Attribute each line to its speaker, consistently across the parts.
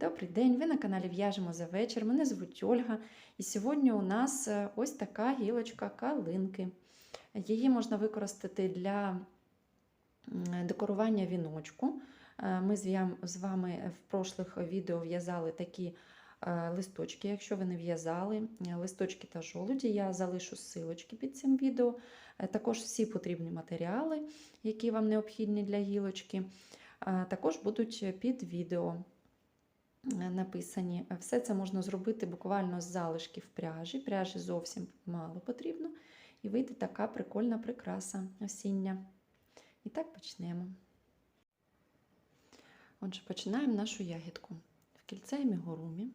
Speaker 1: Добрий день! Ви на каналі В'яжемо за вечір. Мене звуть Ольга. І сьогодні у нас е, ось така гілочка калинки. Її можна використати для декорування віночку. Е, Ми з вами в прошлих відео в'язали такі е, листочки. Якщо ви не в'язали, листочки та жолуді, я залишу ссылочки під цим відео. Також всі потрібні матеріали, які вам необхідні для гілочки, також будуть під відео написані. Все це можна зробити буквально з залишків пряжі. Пряжі зовсім мало потрібно. І вийде така прикольна прикраса осіння. І так почнемо. Отже, починаємо нашу ягідку. В кільце і мігурумі.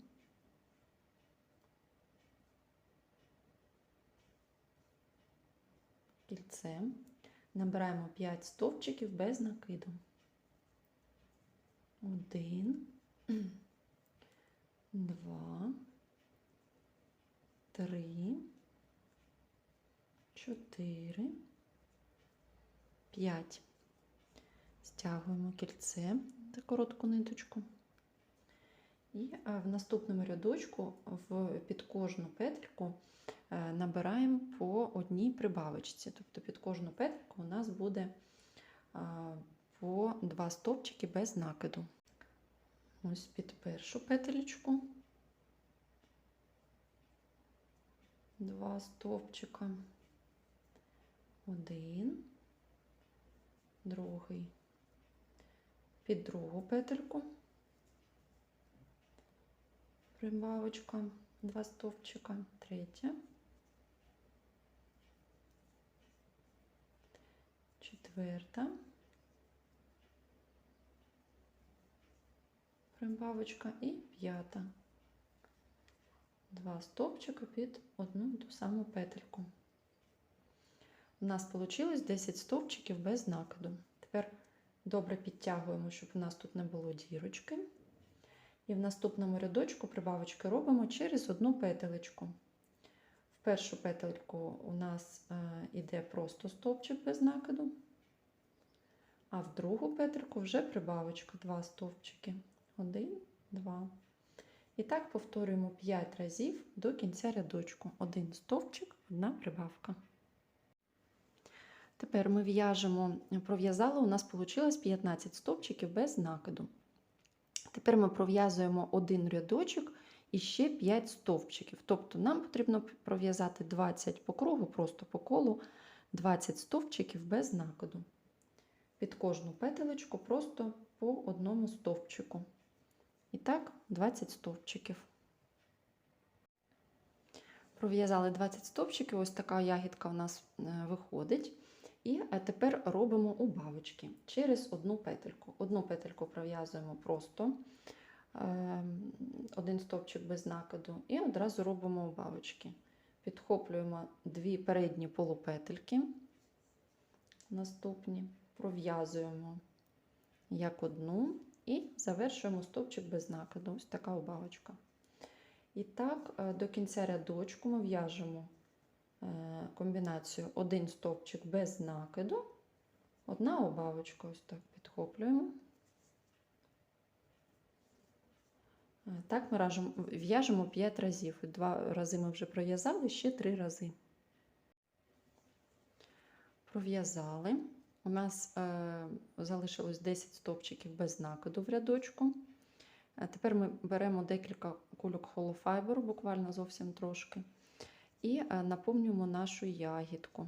Speaker 1: Кільце. Набираємо 5 стовпчиків без накиду. Один, два, три, чотири, п'ять. Стягуємо кільце та коротку ниточку. І е, в наступному рядочку під кожну петельку е, набираємо по одній прибавочці. Тобто під кожну петельку у нас буде е, по два стовпчики без накиду. Ось під першу петелечку. Два стовпчика. Один, другий. Під другу петельку. Прибавочка, два стовпчика, третя. Четверта. Прибавочка і п'ята. Два стовпчика під одну ту саму петельку. У нас вийшло 10 стовпчиків без накиду. Тепер добре підтягуємо, щоб у нас тут не було дірочки. І в наступному рядочку прибавочки робимо через одну петелечку. В першу петельку у нас йде просто стовпчик без накиду, а в другу петельку вже прибавочка, два стовпчики. Один, два. І так повторюємо 5 разів до кінця рядочку. Один стовпчик, одна прибавка. Тепер ми в'яжемо, пров'язали, у нас вийшло 15 стовпчиків без накиду. Тепер ми пров'язуємо один рядочок і ще 5 стовпчиків. Тобто нам потрібно пров'язати 20 по кругу, просто по колу, 20 стовпчиків без накиду. Під кожну петелечку просто по одному стовпчику. І так, 20 стовпчиків. Пров'язали 20 стовпчиків, ось така ягідка у нас виходить. І тепер робимо убавочки через одну петельку. Одну петельку пров'язуємо просто один стовпчик без накиду, і одразу робимо убавочки. Підхоплюємо дві передні полупетельки, наступні, пров'язуємо як одну, і завершуємо стовпчик без накиду. Ось така убавочка. І так, до кінця рядочку ми в'яжемо комбінацію один стовпчик без накиду, одна убавочка, ось так підхоплюємо. Так, ми в'яжемо 5 разів. Два рази ми вже пров'язали, ще 3 рази. Пров'язали. У нас е, залишилось 10 стовпчиків без накиду в рядочку. Тепер ми беремо декілька кульок холофайберу, буквально зовсім трошки, і е, наповнюємо нашу ягідку.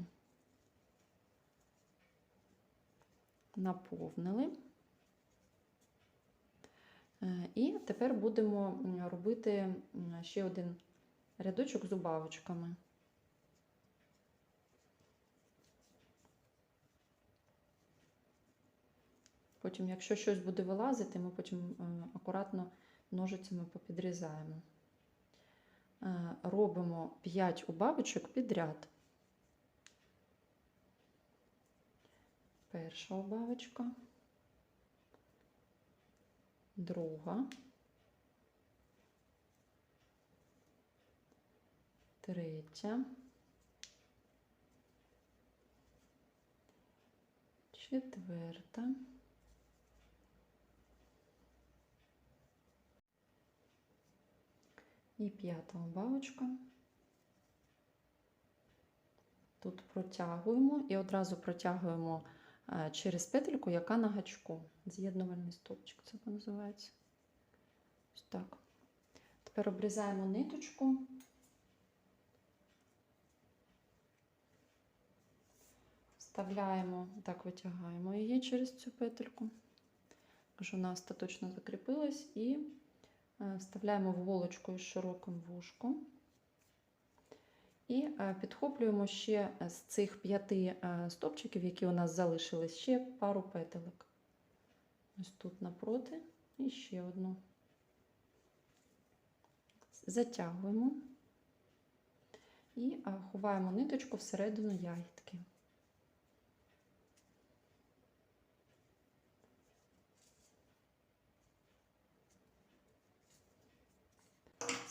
Speaker 1: Наповнили. Е, і тепер будемо робити ще один рядочок з убавочками. Потім, якщо щось буде вилазити, ми потім акуратно ножицями попідрізаємо. Робимо 5 убавочок підряд. Перша убавочка, друга, третя, четверта. І п'ята бабочка. Тут протягуємо і одразу протягуємо е, через петельку, яка на гачку. З'єднувальний стовпчик це називається. Ось так. Тепер обрізаємо ниточку. Вставляємо, так витягаємо її через цю петельку. Тож вона остаточно закріпилась і вставляємо в голочку із широким вушком. І е, підхоплюємо ще з цих п'яти е, стопчиків, які у нас залишились, ще пару петелек. Ось тут напроти і ще одну. Затягуємо і е, ховаємо ниточку всередину ягідки.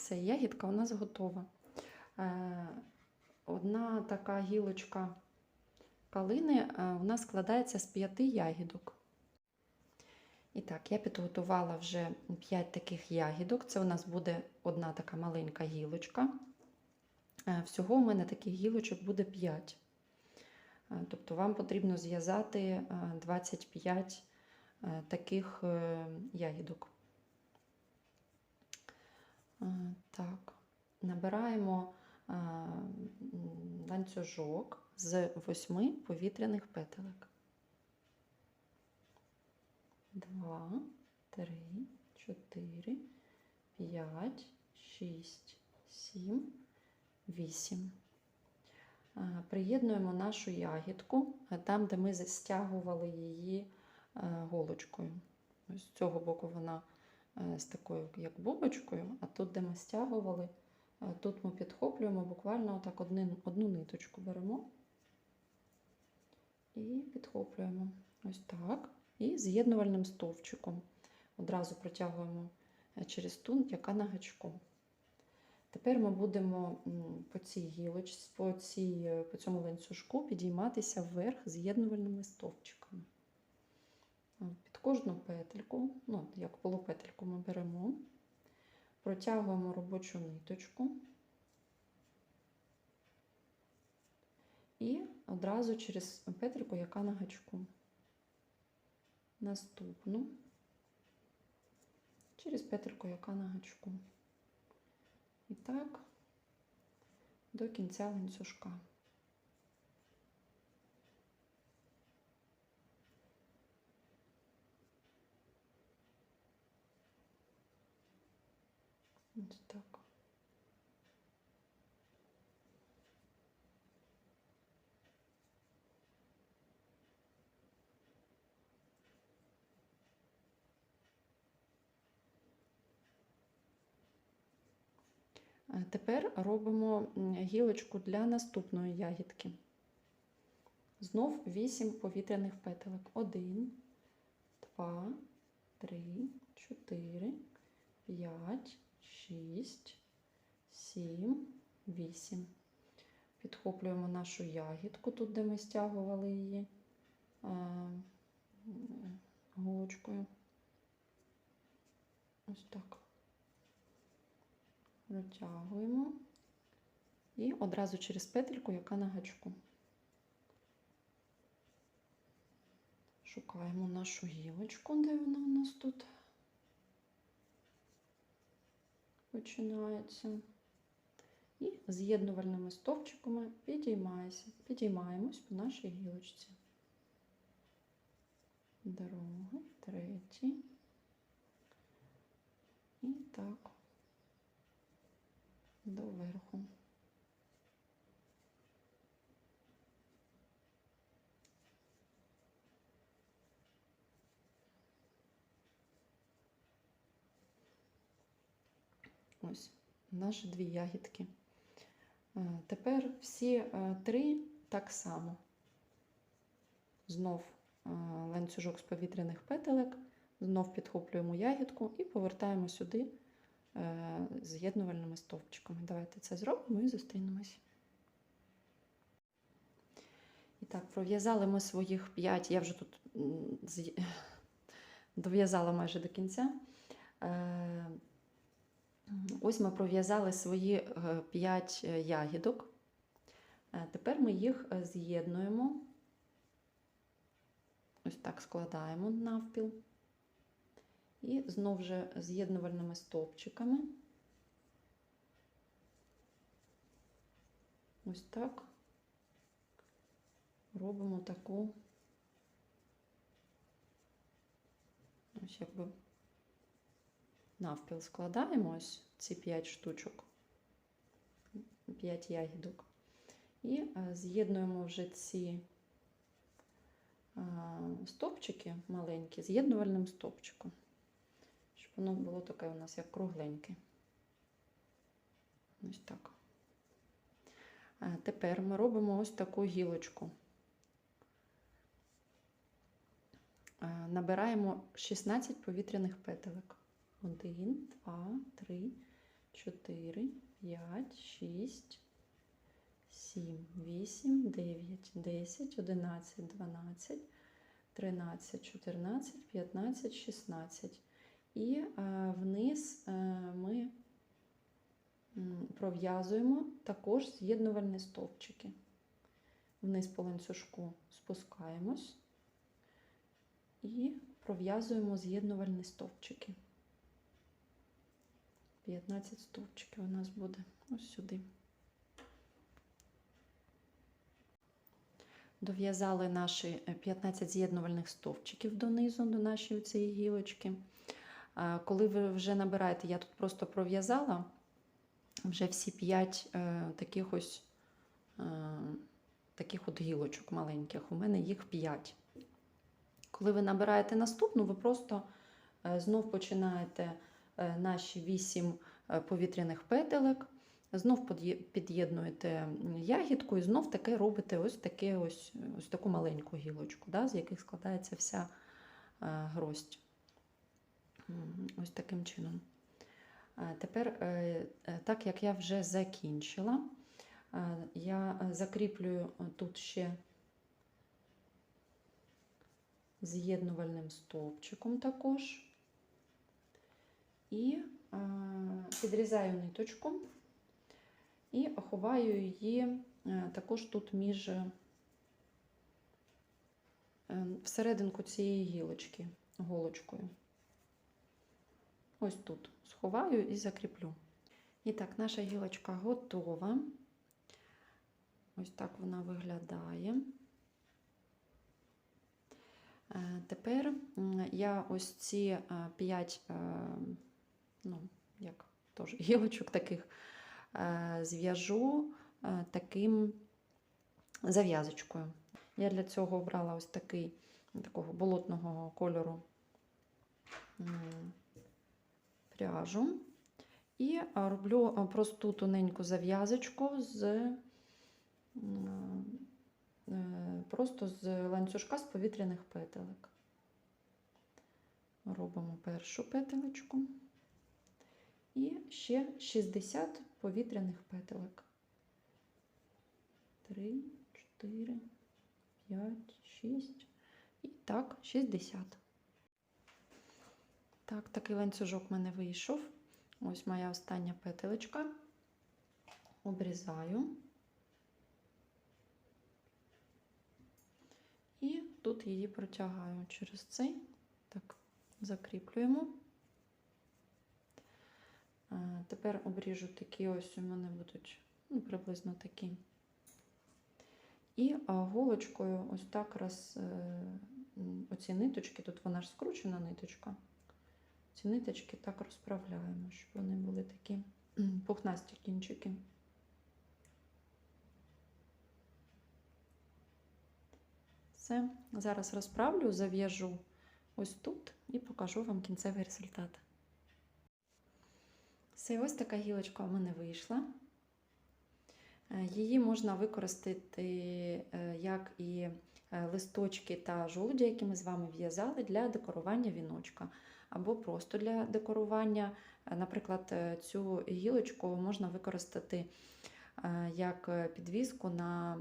Speaker 1: Все, ягідка у нас готова. Е, Одна така гілочка калини е, у нас складається з п'яти ягідок. І так, я підготувала вже 5 таких ягідок. Це у нас буде одна така маленька гілочка. Е, Всього у мене таких гілочок буде 5. Е, Тобто вам потрібно зв'язати е, 25 е, таких е, ягідок. Е, Так, набираємо е, ланцюжок з восьми повітряних петелек. Два, три, чотири, п'ять, шість, сім, вісім. Е, Приєднуємо нашу ягідку там, де ми стягували її голочкою. З цього боку вона з такою, як бубочкою, а тут, де ми стягували, е, тут ми підхоплюємо буквально отак одну, одну ниточку беремо і підхоплюємо ось так. І з'єднувальним стовпчиком одразу протягуємо е, через ту, яка на гачку. Тепер ми будемо по цій гілочці, по, цій, е, по цьому ланцюжку підійматися вверх з'єднувальними стовпчиками. Кожну петельку, ну, як полупетельку ми беремо, протягуємо робочу ниточку і одразу через петельку, яка на гачку. Наступну через петельку, яка на гачку. І так до кінця ланцюжка. Ось так. Е, Тепер робимо гілочку для наступної ягідки. Знов 8 повітряних петелек. 1, 2, 3, 4, 5, 6, 7, 8. Підхоплюємо нашу ягідку, тут, де ми стягували її голочкою. Ось так. Протягуємо і одразу через петельку, яка на гачку. Шукаємо нашу гілочку, де вона у нас тут починається. І з'єднувальними стовпчиками підіймаємося, підіймаємось по нашій гілочці. Другий, третій. І так доверху. Ось наші дві ягідки. Е, Тепер всі е, три так само. Знов е, ланцюжок з повітряних петелек, знов підхоплюємо ягідку і повертаємо сюди з'єднувальними стовпчиками. Давайте це зробимо і зустрінемось. І так, пров'язали ми своїх 5, я вже тут дов'язала майже до кінця. Е, Ось ми пров'язали свої 5 ягідок. Е, Тепер ми їх е, з'єднуємо. Ось так складаємо навпіл. І знову же з'єднувальними стовпчиками. Ось так робимо таку, ось якби навпіл складаємо ось ці 5 штучок, 5 ягідок. І е, з'єднуємо вже ці е, стовпчики маленькі з'єднувальним стовпчиком, щоб воно було таке у нас як кругленьке. Ось так. Е, Тепер ми робимо ось таку гілочку. Набираємо 16 повітряних петелек. 1, 2, 3, 4, 5, 6, 7, 8, 9, 10, 11, 12, 13, 14, 15, 16. І е, вниз е, ми пров'язуємо також з'єднувальні стовпчики. Вниз по ланцюжку спускаємось і пров'язуємо з'єднувальні стовпчики. 15 стовпчиків у нас буде ось сюди. Дов'язали наші е, 15 з'єднувальних стовпчиків донизу, до нашої цієї гілочки. Коли ви вже набираєте, я тут просто пров'язала вже всі 5 е, таких ось е, таких от гілочок маленьких. У мене їх 5. Коли ви набираєте наступну, ви просто е, знов починаєте е, наші 8 е, повітряних петелек, знов під'єднуєте ягідку і знов таке робите ось, таке ось, ось таку маленьку гілочку, да, з яких складається вся е, гроздь. Ось таким чином. Е, Тепер, е, е, так як я вже закінчила, е, я е, закріплюю е, тут ще з'єднувальним стовпчиком також. І е, підрізаю ниточку і ховаю її е, також тут між е, всерединку цієї гілочки голочкою. Ось тут сховаю і закріплю. І так, наша гілочка готова. Ось так вона виглядає. Тепер я ось ці 5, ну, як теж гілочок таких е, зв'яжу е, таким зав'язочкою. Я для цього обрала ось такий такого болотного кольору пряжу. І е, роблю просту тоненьку зав'язочку з просто з ланцюжка з повітряних петелек. Робимо першу петелечку і ще 60 повітряних петелек. 3, 4, 5, 6 і так, 60. Так, такий ланцюжок в мене вийшов. Ось моя остання петелечка. Обрізаю. І тут її протягаю через цей. Так, закріплюємо. Тепер обріжу такі ось у мене будуть ну, приблизно такі. І голочкою ось так раз е, оці ниточки, тут вона ж скручена ниточка. Ці ниточки так розправляємо, щоб вони були такі пухнасті кінчики. Все, зараз розправлю, зав'яжу ось тут і покажу вам кінцевий результат. Все, ось така гілочка у мене вийшла. Е, Її можна використати е, як і е, листочки та жолуді, які ми з вами в'язали для декорування віночка, або просто для декорування. Наприклад, цю гілочку можна використати як підвіску на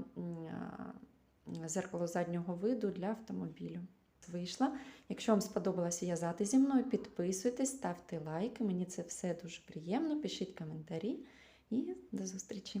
Speaker 1: зеркало заднього виду для автомобілю. Вийшла. Якщо вам сподобалося в'язати зі мною, підписуйтесь, ставте лайки. Мені це все дуже приємно. Пишіть коментарі і до зустрічі!